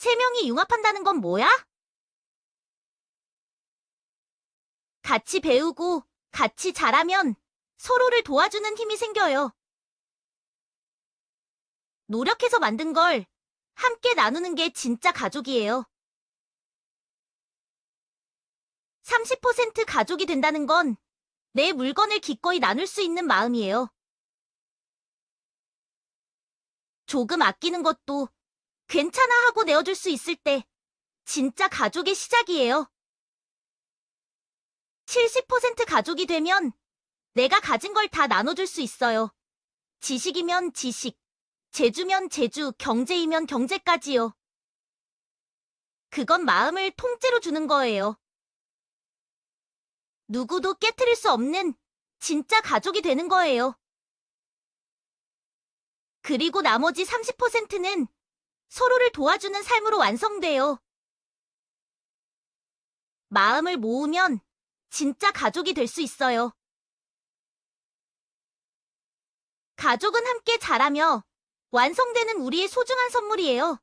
세 명이 융합한다는 건 뭐야? 같이 배우고 같이 잘하면 서로를 도와주는 힘이 생겨요. 노력해서 만든 걸 함께 나누는 게 진짜 가족이에요. 30% 가족이 된다는 건 내 물건을 기꺼이 나눌 수 있는 마음이에요. 조금 아끼는 것도 괜찮아 하고 내어줄 수 있을 때 진짜 가족의 시작이에요. 70% 가족이 되면 내가 가진 걸 다 나눠줄 수 있어요. 지식이면 지식, 재주면 재주, 경제이면 경제까지요. 그건 마음을 통째로 주는 거예요. 누구도 깨트릴 수 없는 진짜 가족이 되는 거예요. 그리고 나머지 30%는 서로를 도와주는 삶으로 완성돼요. 마음을 모으면 진짜 가족이 될 수 있어요. 가족은 함께 자라며 완성되는 우리의 소중한 선물이에요.